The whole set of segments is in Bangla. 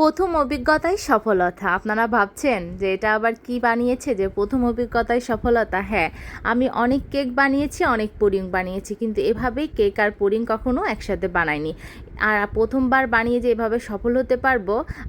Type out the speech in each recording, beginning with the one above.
প্রথম অভিজ্ঞতাই সফলতা। আপনারা ভাবছেন যে এটা আবার কি বানিয়েছে? যে প্রথম অভিজ্ঞতাই সফলতা? হ্যাঁ আমি অনেক কেক বানিয়েছি, অনেক পুডিং বানিয়েছি, কিন্তু এভাবেই কেক আর পুডিং কখনো একসাথে বানাইনি। আর প্রথমবার বানিয়ে যে এভাবে সফল হতে পারব,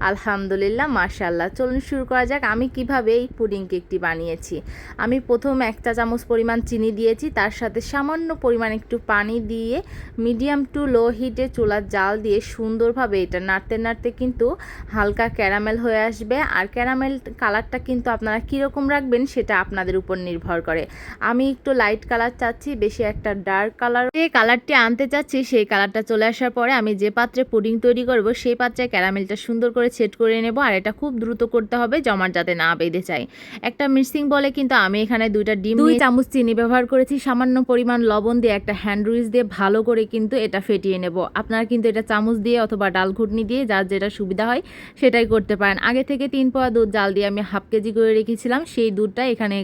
আলহামদুলিল্লাহ মাশাল্লাহ চলুন শুরু করা যাক, আমি কীভাবে এই পুডিং কেকটি বানিয়েছি। আমি প্রথম এক চা চামচ পরিমাণ চিনি দিয়েছি, তার সাথে সামান্য পরিমাণ একটু পানি দিয়ে মিডিয়াম টু লো হিটে চুলার জাল দিয়ে সুন্দরভাবে এটা নাড়তে নাড়তে কিন্তু হালকা ক্যারামেল হয়ে আসবে। আর ক্যারামেল কালারটা কিন্তু আপনারা কীরকম রাখবেন সেটা আপনাদের উপর নির্ভর করে। আমি একটু লাইট কালার চাচ্ছি বেশি একটা ডার্ক কালার যে কালারটি আনতে চাচ্ছি সেই কালারটা চলে আসার পরে আমি যে পাত্রে পুডিং তৈরি করব সেই পাত্রে ক্যারামেলটা সুন্দর করে সেট করে নেব। আর এটা খুব দ্রুত করতে হবে জমাট যাতে না বেঁধে যায়। একটা মিক্সিং বলে কিন্তু আমি এখানে দুইটা ডিম দুই চামচ চিনি ব্যবহার করেছি। সামান্য পরিমাণ লবণ দিয়ে একটা হ্যান্ড রুইচ দিয়ে ভালো করে কিন্তু এটা ফেটিয়ে নেব। আপনারা কিন্তু এটা চামচ দিয়ে অথবা ডাল ঘুটনি দিয়ে যার যেটা সুবিধা হয় সেটাই করতে পারেন। আগে থেকে তিন পোয়া দুধ জাল দিয়ে আমি হাফ কেজি করে রেখেছিলাম। সেই দুধটা এখানে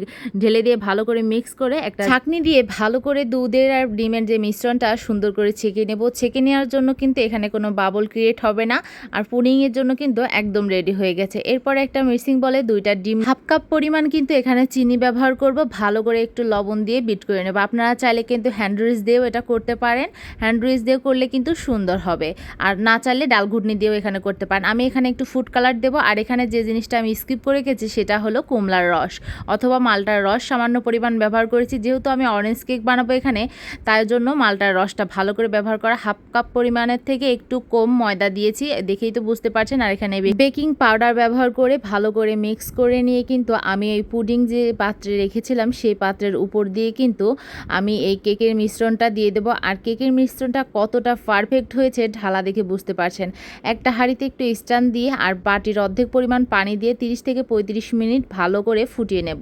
ঢেলে দিয়ে ভালো করে মিক্স করে একটা ছাকনি দিয়ে ভালো করে দুধের আর ডিমের যে মিশ্রণটা, সুন্দর করে ছেঁকে নেব। ছেঁকে নেওয়ার জন্য কিন্তু এখানে কোনো বাবল ক্রিয়েট হবে না। আর পুডিংয়ের জন্য কিন্তু একদম রেডি হয়ে গেছে। এরপরে একটা মিক্সিং বলে দুইটা ডিম। হাফ কাপ পরিমাণ কিন্তু এখানে চিনি ব্যবহার করব। ভালো করে একটু লবণ দিয়ে বিট করে নেব। আপনারা চাইলে কিন্তু হ্যান্ড রুইচ দিয়েও এটা করতে পারেন। হ্যান্ড রুইচ দিয়ে করলে কিন্তু সুন্দর হবে। আর না চাইলে ডাল ঘুটনি দিয়েও এখানে করতে পারেন। আমি এখানে একটু ফুড কালার দেবো, আর এখানে যে জিনিসটা আমি স্কিপ করে গেছি সেটা হলো কমলার রস, অথবা মালটার রস। সামান্য পরিমাণ ব্যবহার করেছি, যেহেতু আমি অরেঞ্জ কেক বানাবো এখানে, তাই জন্য মালটার রসটা ভালো করে ব্যবহার করা। হাফ কাপ পরিমাণের থেকে একটু কম ময়দা দিয়েছি, দেখেই তো বুঝতে পারছেন। আর এখানে বেকিং পাউডার ব্যবহার করে ভালো করে মিক্স করে নিয়ে কিন্তু আমি এই পুডিং যে পাত্রে রেখেছিলাম, সেই পাত্রের উপর দিয়ে কিন্তু আমি এই কেকের মিশ্রণটা দিয়ে দেবো। আর কেকের মিশ্রণটা কতটা পারফেক্ট হয়েছে ঢালা দেখে বুঝতে পারছেন। একটা হাঁড়িতে একটু স্ট্যান্ড দিয়ে আর বাটির অর্ধেক পরিমাণ পানি দিয়ে 30 থেকে পঁয়ত্রিশ মিনিট ভালো করে ফুটিয়ে নেব।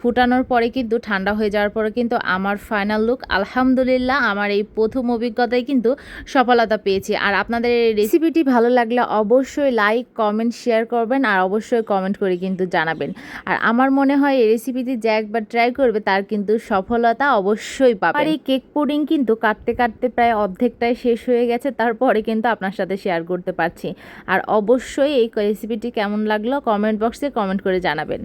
ফুটানোর পরে কিন্তু ঠান্ডা হয়ে যাওয়ার পরে কিন্তু আমার ফাইনাল লুক আলহামদুলিল্লাহ আমার এই প্রথম অভিজ্ঞতায় কিন্তু সফলতা পেয়েছি। আর আপনাদের এই রেসিপিটি ভালো লাগলে অবশ্যই লাইক কমেন্ট শেয়ার করবেন আর অবশ্যই কমেন্ট করে কিন্তু জানাবেন। আর আমার মনে হয় এই রেসিপিটি যে একবার ট্রাই করবে তার কিন্তু সফলতা অবশ্যই পাবে আর এই কেক পুডিং কিন্তু কাটতে কাটতে প্রায় অর্ধেকটাই শেষ হয়ে গেছে, তারপরে কিন্তু আপনার সাথে শেয়ার করতে পারছি। আর অবশ্যই এই রেসিপিটি কেমন লাগল কমেন্ট বক্সে কমেন্ট করে জানাবেন।